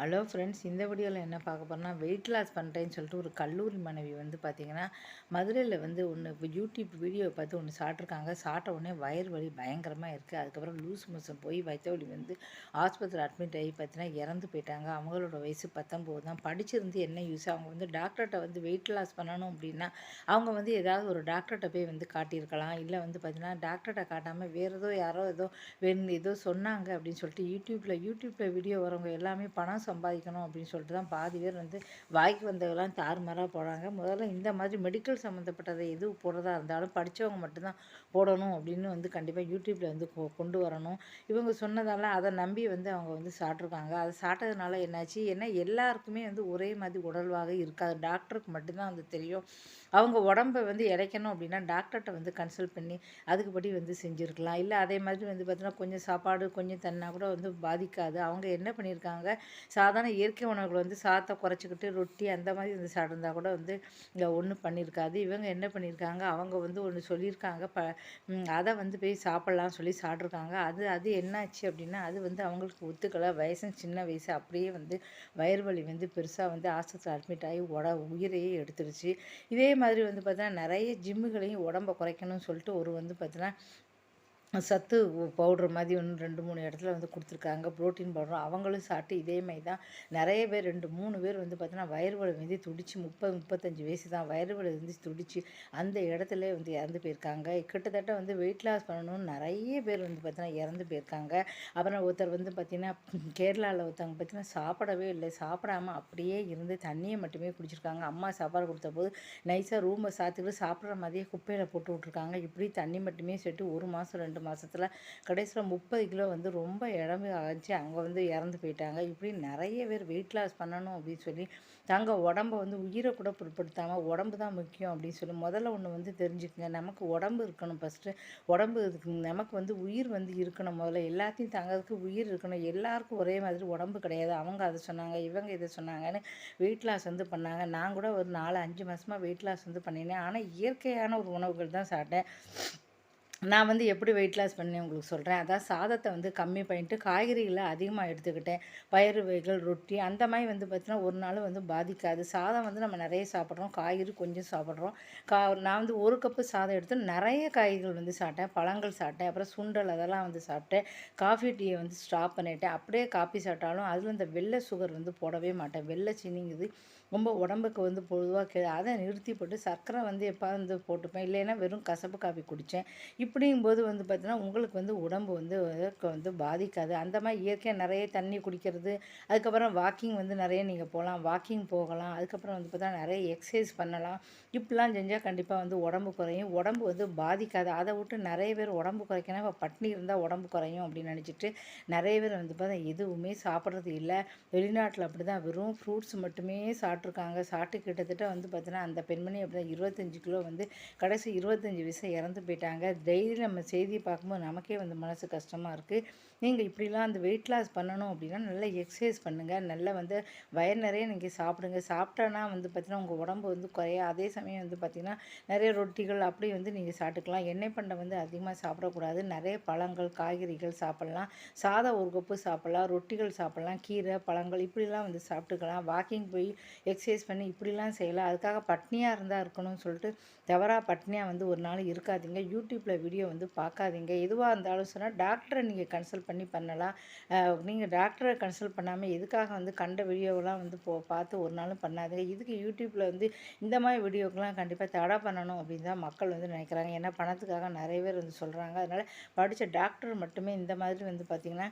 Hello friends இந்த வீடியோவில் என்ன பார்க்க போகிறோம்னா வெயிட் லாஸ் பண்ணுறேன்னு சொல்லிட்டு ஒரு கல்லூரி மனைவி வந்து பார்த்திங்கன்னா மதுரையில் வந்து ஒன்று யூடியூப் வீடியோ பார்த்து ஒன்று சாப்பிட்ருக்காங்க சாப்பிட்ட உடனே வயிறு வலி பயங்கரமாக இருக்குது அதுக்கப்புறம் லூஸ் மோசம் போய் வயிற்று வலி வந்து ஆஸ்பத்திரி அட்மிட் ஆகி பார்த்தீங்கன்னா இறந்து போயிட்டாங்க. அவங்களோட வயசு பத்தொம்போது தான். படிச்சிருந்து என்ன யூஸ் அவங்க வந்து டாக்டர்கிட்ட வந்து வெயிட் லாஸ் பண்ணணும் அப்படின்னா அவங்க வந்து ஏதாவது ஒரு டாக்டர்கிட்ட போய் வந்து காட்டியிருக்கலாம். இல்லை வந்து பார்த்திங்கன்னா டாக்டர்கிட்ட காட்டாமல் வேறு ஏதோ யாரோ ஏதோ வேறு ஏதோ சொன்னாங்க அப்படின்னு சொல்லிட்டு யூடியூப்பில் யூடியூப்பில் வீடியோ வரவங்க எல்லாமே பணம் சம்பாதிக்கணும் அப்படின்னு சொல்லிட்டு தான் பாதி பேர் வந்து வாய்க்கு வந்தவெல்லாம் தாறுமாறாக போடுறாங்க முதல்ல இந்த மாதிரி மெடிக்கல் சம்மந்தப்பட்டதை எது போடுறதா இருந்தாலும் படித்தவங்க மட்டும்தான் போடணும் அப்படின்னு வந்து கண்டிப்பாக யூடியூப்பில் வந்து கொண்டு வரணும். இவங்க சொன்னதால அதை நம்பி வந்து அவங்க வந்து சாப்பிட்ருக்காங்க அதை சாப்பிட்டதுனால என்னாச்சு? ஏன்னா எல்லாருக்குமே வந்து ஒரே மாதிரி உடல்வாக இருக்காது. டாக்டருக்கு மட்டும்தான் வந்து தெரியும். அவங்க உடம்பை வந்து இறைக்கணும் அப்படின்னா டாக்டர்கிட்ட வந்து கன்சல்ட் பண்ணி அதுக்குப்படி வந்து செஞ்சுருக்கலாம். இல்லை அதே மாதிரி வந்து பார்த்திங்கன்னா கொஞ்சம் சாப்பாடு கொஞ்சம் தண்ணா கூட வந்து பாதிக்காது. அவங்க என்ன பண்ணியிருக்காங்க? சாதாரண இயற்கை உணவுகள் வந்து சாதத்தை குறைச்சிக்கிட்டு ரொட்டி அந்த மாதிரி வந்து சாப்பிட்ருந்தா கூட வந்து இங்கே ஒன்றும் பண்ணியிருக்காது. இவங்க என்ன பண்ணியிருக்காங்க? அவங்க வந்து ஒன்று சொல்லியிருக்காங்க. ப அதை வந்து போய் சாப்பிட்லாம்னு சொல்லி சாப்பிட்ருக்காங்க அது அது என்னாச்சு அப்படின்னா அது வந்து அவங்களுக்கு ஒத்துக்கலை. வயசு சின்ன வயசு. அப்படியே வந்து வயிறு வலி வந்து பெருசாக வந்து ஆஸ்பத்திரி அட்மிட் ஆகி உட உயிரையே எடுத்துருச்சு. இதே மாதிரி வந்து பார்த்தீங்கன்னா நிறைய ஜிம்முகளையும் உடம்பை குறைக்கணும்னு சொல்லிட்டு ஒரு வந்து பார்த்தீங்கன்னா சத்து பவுட்ரு மாதிரி ஒன்று ரெண்டு மூணு இடத்துல வந்து கொடுத்துருக்காங்க. ப்ரோட்டீன் பவுடரும் அவங்களும் சாப்பிட்டு இதே மாதிரி தான். நிறைய பேர் ரெண்டு மூணு பேர் வந்து பார்த்தீங்கன்னா வயிறு வலி வந்து துடிச்சு முப்பது முப்பத்தஞ்சு வயசு தான். வயிறு வலி வந்து துடிச்சு அந்த இடத்துல வந்து இறந்து போயிருக்காங்க. கிட்டத்தட்ட வந்து வெயிட் லாஸ் பண்ணணும்னு நிறைய பேர் வந்து பார்த்தீங்கன்னா இறந்து போயிருக்காங்க. அப்புறம் ஒருத்தர் வந்து பார்த்திங்கன்னா கேரளாவில் ஒருத்தவங்க பார்த்தீங்கன்னா சாப்பிடவே இல்லை. சாப்பிடாம அப்படியே இருந்து தண்ணியை மட்டுமே குடிச்சிருக்காங்க. அம்மா சாப்பாடு கொடுத்த போது நைஸாக ரூமை சாத்துக்கிட்டு சாப்பிட்ற மாதிரியே குப்பையில் போட்டு விட்ருக்காங்க இப்படி தண்ணி மட்டுமே சேர்த்து ஒரு மாதம் ரெண்டு ரெண்டு மாதத்தில் கடைசியில் முப்பது கிலோ வந்து ரொம்ப இழம்பு ஆச்சு அங்கே வந்து இறந்து போயிட்டாங்க. இப்படி நிறைய பேர் வெயிட் லாஸ் பண்ணணும் அப்படின்னு சொல்லி தங்க உடம்ப வந்து உயிரை கூட பொருட்படுத்தாமல் உடம்பு தான் முக்கியம் அப்படின்னு சொல்லி முதல்ல ஒன்று வந்து தெரிஞ்சுக்கங்க. நமக்கு உடம்பு இருக்கணும் ஃபஸ்ட்டு உடம்பு இருக்கு நமக்கு வந்து உயிர் வந்து இருக்கணும். முதல்ல எல்லாத்தையும் தங்கிறதுக்கு உயிர் இருக்கணும். எல்லாருக்கும் ஒரே மாதிரி உடம்பு கிடையாது. அவங்க அதை சொன்னாங்க இவங்க இதை சொன்னாங்கன்னு வெயிட் லாஸ் வந்து பண்ணாங்க. நான் கூட ஒரு நாலு அஞ்சு மாதமாக வெயிட் லாஸ் வந்து பண்ணினேன். ஆனால் இயற்கையான ஒரு உணவுகள் தான் சாப்பிட்டேன். நான் வந்து எப்படி வெயிட் லாஸ் பண்ணேன் உங்களுக்கு சொல்கிறேன் அதான் சாதத்தை வந்து கம்மி பண்ணிட்டு காய்கறிகளை அதிகமாக எடுத்துக்கிட்டேன். பயிறு வகைகள் ரொட்டி அந்த மாதிரி வந்து பார்த்திங்கன்னா ஒரு நாள் வந்து பாதிக்காது. சாதம் வந்து நம்ம நிறைய சாப்பிட்றோம். காய்கறி கொஞ்சம் சாப்பிட்றோம். கா நான் வந்து ஒரு கப்பு சாதம் எடுத்து நிறைய காய்கறிகள் வந்து சாப்பிட்டேன். பழங்கள் சாப்பிட்டேன். அப்புறம் சுண்டல் அதெல்லாம் வந்து சாப்பிட்டேன். காஃபி டீயை வந்து ஸ்டாப் பண்ணிவிட்டேன் அப்படியே காஃபி சாப்பிட்டாலும் அதில் இந்த வெள்ளை சுகர் வந்து போடவே மாட்டேன். வெள்ளை சீனிங்குது ரொம்ப உடம்புக்கு வந்து பொதுவாக கே அதை நிறுத்தி போட்டு சர்க்கரை வந்து எப்போ வந்து போட்டுப்பேன். இல்லைன்னா வெறும் கசப்பு காஃபி குடித்தேன் இப்படிங்கும்போது வந்து பார்த்தீங்கன்னா உங்களுக்கு வந்து உடம்பு வந்து வந்து பாதிக்காது. அந்த மாதிரி இயற்கையாக நிறைய தண்ணி குடிக்கிறது அதுக்கப்புறம் வாக்கிங் வந்து நிறைய நீங்கள் போகலாம் வாக்கிங் போகலாம் அதுக்கப்புறம் வந்து பார்த்தா நிறைய எக்ஸசைஸ் பண்ணலாம். இப்படிலாம் செஞ்சால் கண்டிப்பாக வந்து உடம்பு குறையும். உடம்பு வந்து பாதிக்காது. அதை விட்டு நிறைய பேர் உடம்பு குறைக்கணும். இப்போ பட்னி இருந்தால் உடம்பு குறையும் அப்படின்னு நினச்சிட்டு நிறைய பேர் வந்து பார்த்தா எதுவுமே சாப்பிட்றது இல்லை. வெளிநாட்டில் அப்படி தான் வெறும் ஃப்ரூட்ஸ் மட்டுமே சாப்பிட்ருக்காங்க சாப்பிட்டு கிட்டத்தட்ட வந்து பார்த்தீங்கன்னா அந்த பெண்மணி அப்படி தான் இருபத்தஞ்சி கிலோ வந்து கடைசி இருபத்தஞ்சி வயசு இறந்து போயிட்டாங்க. டெய்லி நம்ம செய்தியை பார்க்கும்போது நமக்கே வந்து மனசு கஷ்டமாக இருக்குது நீங்கள் இப்படிலாம் அந்த வெயிட் லாஸ் பண்ணணும் அப்படின்னா நல்லா எக்ஸசைஸ் பண்ணுங்கள் நல்லா வந்து வயர் நிறைய நீங்கள் சாப்பிடுங்க. சாப்பிட்டோன்னா வந்து பார்த்திங்கன்னா உங்கள் உடம்பு வந்து குறைய அதே சமயம் வந்து பார்த்திங்கன்னா நிறைய ரொட்டிகள் அப்படி வந்து நீங்கள் சாப்பிட்டுக்கலாம். எண்ணெய் பண்டை வந்து அதிகமாக சாப்பிடக்கூடாது. நிறைய பழங்கள் காய்கறிகள் சாப்பிட்லாம். சாதம் ஒரு கப்பு சாப்பிட்லாம். ரொட்டிகள் சாப்பிட்லாம். கீரை பழங்கள் இப்படிலாம் வந்து சாப்பிட்டுக்கலாம். வாக்கிங் போய் எக்ஸசைஸ் பண்ணி இப்படிலாம் செய்யலாம். அதுக்காக பட்னியாக இருந்தால் இருக்கணும்னு சொல்லிட்டு தவறாக பட்னியாக வந்து ஒரு நாள் இருக்காதீங்க. யூடியூப்பில் வீடியோ வந்து பார்க்காதீங்க. எதுவாக இருந்தாலும் சொன்னால் டாக்டரை நீங்கள் கன்சல்ட் பண்ணி பண்ணலாம். நீங்கள் டாக்டரை கன்சல்ட் பண்ணாமல் எதுக்காக வந்து கண்ட வீடியோவெலாம் வந்து போ பார்த்து ஒரு நாளும் பண்ணாதீங்க. இதுக்கு யூடியூப்பில் வந்து இந்த மாதிரி வீடியோக்கெலாம் கண்டிப்பாக தடை பண்ணணும் அப்படின்னு தான் மக்கள் வந்து நினைக்கிறாங்க. ஏன்னா பணத்துக்காக நிறைய பேர் வந்து சொல்கிறாங்க அதனால் படித்த டாக்டர் மட்டுமே இந்த மாதிரி வந்து பார்த்திங்கன்னா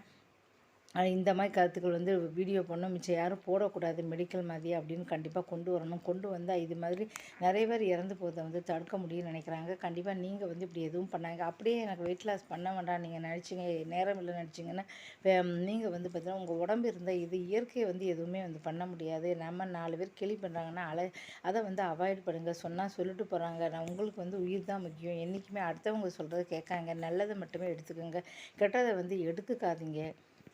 இந்த மாதிரி கருத்துக்கள் வந்து வீடியோ பண்ணணும். மிச்சம் யாரும் போடக்கூடாது. மெடிக்கல் மாதிரி அப்படின்னு கண்டிப்பாக கொண்டு வரணும். கொண்டு வந்தால் இது மாதிரி நிறைய பேர் இறந்து போகிறத வந்து தடுக்க முடியும்னு நினைக்கிறாங்க. கண்டிப்பாக நீங்கள் வந்து இப்படி எதுவும் பண்ணாங்க அப்படியே எனக்கு வெயிட் லாஸ் பண்ண வேண்டாம். நீங்கள் நினச்சிங்க நேரம் இல்லை நினச்சிங்கன்னா நீங்கள் வந்து பார்த்தீங்கன்னா உங்கள் உடம்பு இருந்தால் இது இயற்கையை வந்து எதுவுமே வந்து பண்ண முடியாது. நம்ம நாலு பேர் கேள்வி பண்ணுறாங்கன்னா அலை அதை வந்து அவாய்ட் பண்ணுங்கள் சொன்னால் சொல்லிட்டு போகிறாங்க நான் உங்களுக்கு வந்து உயிர் தான் முக்கியம். என்றைக்குமே அடுத்தவங்க சொல்கிறத கேட்காங்க. நல்லதை மட்டுமே எடுத்துக்கோங்க. கெட்டதை வந்து எடுத்துக்காதீங்க.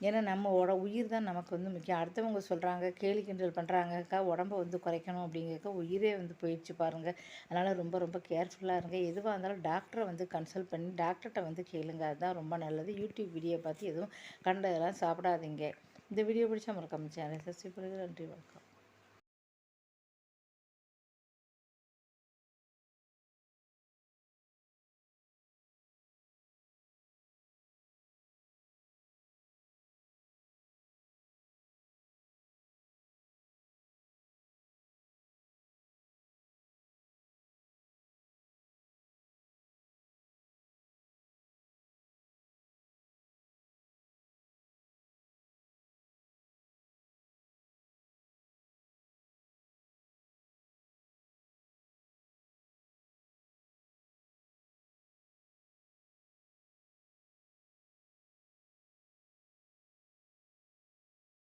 ஏன்னா நம்ம உட உயிர் தான் நமக்கு வந்து முக்கியம். அடுத்தவங்க சொல்கிறாங்க கேலி கிண்டல் பண்ணுறாங்கக்கா உடம்ப வந்து குறைக்கணும் அப்படிங்கிறக்க உயிரே வந்து போயிடுச்சு பாருங்கள் அதனால் ரொம்ப ரொம்ப கேர்ஃபுல்லாக இருங்க. எதுவாக இருந்தாலும் டாக்டரை வந்து கன்சல்ட் பண்ணி டாக்டர்கிட்ட வந்து கேளுங்க. அதுதான் ரொம்ப நல்லது. யூடியூப் வீடியோ பார்த்து எதுவும் கண்டதெல்லாம் சாப்பிடாதீங்க. இந்த வீடியோ பிடிச்சா மறக்காம சேனல் சப்ஸ்கிரைப் பண்ணுங்கள் நன்றி வணக்கம்.